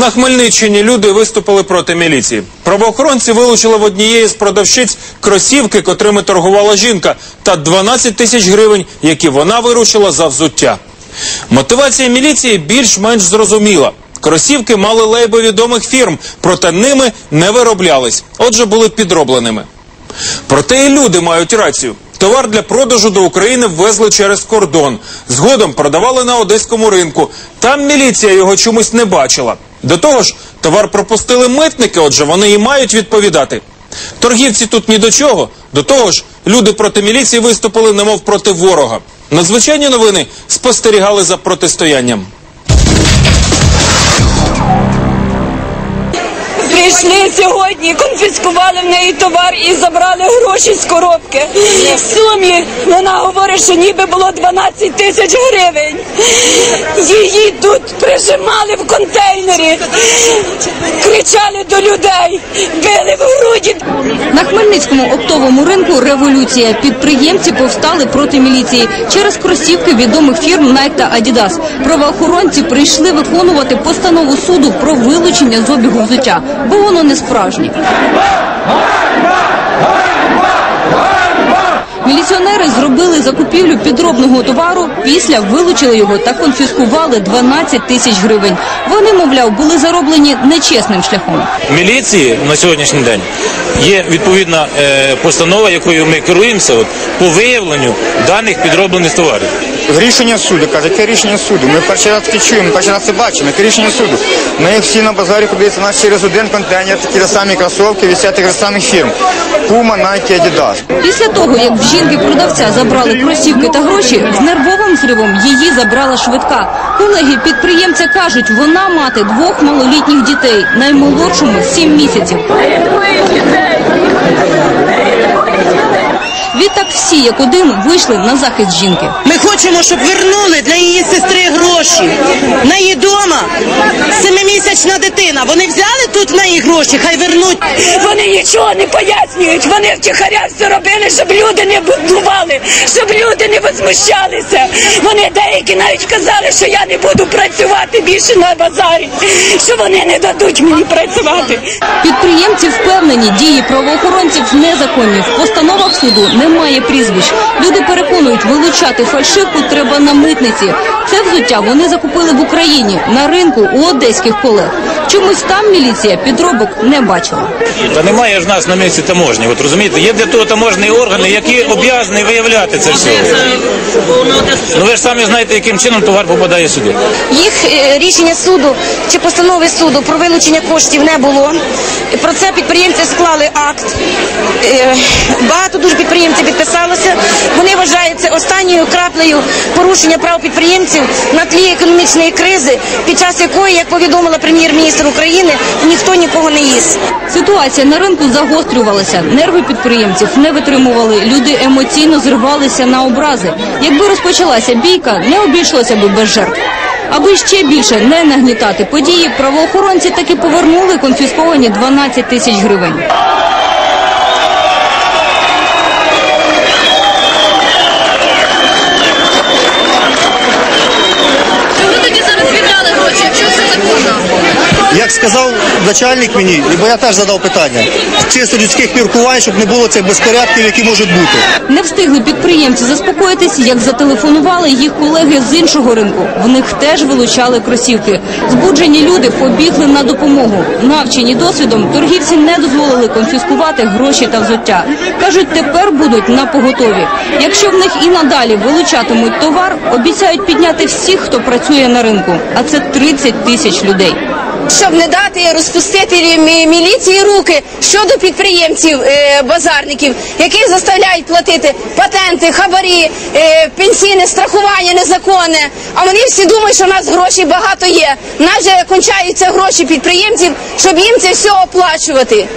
На Хмельниччині люди виступили проти міліції. Правоохоронці вилучили в однієї з продавщиць кросівки, котрими торгувала жінка, та 12 тисяч гривень, які вона виручила за взуття. Мотивація міліції більш-менш зрозуміла. Кросівки мали лейби відомих фірм, проте ними не вироблялись, отже, були підробленими. Проте і люди мають рацію. Товар для продажу до України ввезли через кордон. Згодом продавали на одеському ринку. Там міліція його чомусь не бачила. До того ж, товар пропустили митники, отже, вони і мають відповідати. Торгівці тут ні до чого. До того ж, люди проти міліції виступили, немов проти ворога. Надзвичайні новини спостерігали за протистоянням. Прийшли сьогодні, конфіскували в неї товар і забрали гроші з коробки. В сумі вона говорить, що ніби було 12 тисяч гривень. Її тут прижимали в контейнері, кричали до людей, били в груді. На Хмельницькому оптовому ринку революція. Підприємці повстали проти міліції через кросівки відомих фірм Nike та Adidas. Правоохоронці прийшли виконувати постанову суду про вилучення з обігу взуття, бо воно не справжнє. Міліціонери зробили закупівлю підробного товару, після вилучили його та конфіскували 12 тисяч гривень. Вони, мовляв, були зароблені нечесним шляхом. міліції на сьогоднішній день є відповідна е, постанова, якою ми керуємося по виявленню даних підроблених товарів. Рішення суду, каже, яке рішення суду. Ми перший раз таке чуємо, перший раз це бачимо, яке рішення суду. Ми всі на базарі у нас через один контейнер такі самі кросовки від тих самих фірм. Puma, Nike, Adidas. Після того, як в жінки-продавця забрали кросівки та гроші, з нервовим зривом її забрала швидка. Колеги підприємця кажуть, вона мати двох малолітніх дітей, наймолодшому сім місяців. Відтак всі, як один, вийшли на захист жінки. Ми хочемо, щоб вернули для її сестри гроші. В неї дома семимісячна дитина. Вони взяли тут в неї гроші, хай вернуть. Вони нічого не пояснюють. Вони втіхаря все робили, щоб люди не будували, щоб люди не возмущалися. Вони деякі навіть казали, що я не буду працювати більше на базарі, що вони не дадуть мені працювати. Підприємці впевнені, дії правоохоронців незаконні. В постановах суду немає прізвищ. Люди переконують, вилучати фальшивку треба на митниці. Це взуття вони закупили в Україні на ринку у одеських колег. Чомусь там міліція підробок не бачила. Та немає ж нас на місці таможні. От розумієте, є для того таможні органи, які обов'язані виявляти це все. Ну ви ж самі знаєте, яким чином товар попадає сюди. Їх е, рішення суду чи постанови суду про вилучення коштів не було. Про це підприємці склали акт. Е, Багато дуже підприємців підписалося. Вони вважають це останньою краплею порушення прав підприємців на тлі економічної кризи, під час якої, як повідомила прем'єр-міністр України, ніхто нікого не їсть. Ситуація на ринку загострювалася. Нерви підприємців не витримували. Люди емоційно зривалися на образи. Якби розпочалася бійка, не обійшлося би без жертв. Аби ще більше не нагнітати події, правоохоронці таки повернули конфісковані 12 тисяч гривень. Як сказав начальник мені, бо я теж задав питання, чисто людських міркувань, щоб не було цих безпорядків, які можуть бути. Не встигли підприємці заспокоїтись, як зателефонували їх колеги з іншого ринку. В них теж вилучали кросівки. Збуджені люди побігли на допомогу. Навчені досвідом, торгівці не дозволили конфіскувати гроші та взуття. Кажуть, тепер будуть на поготові. Якщо в них і надалі вилучатимуть товар, обіцяють підняти всіх, хто працює на ринку. А це 30 тисяч людей. Щоб не дати розпустити міліції руки щодо підприємців е, базарників, які заставляють платити патенти, хабарі, е, пенсійне страхування незаконне. А вони всі думають, що в нас грошей багато є. В нас же кончаються гроші підприємців, щоб їм це все оплачувати.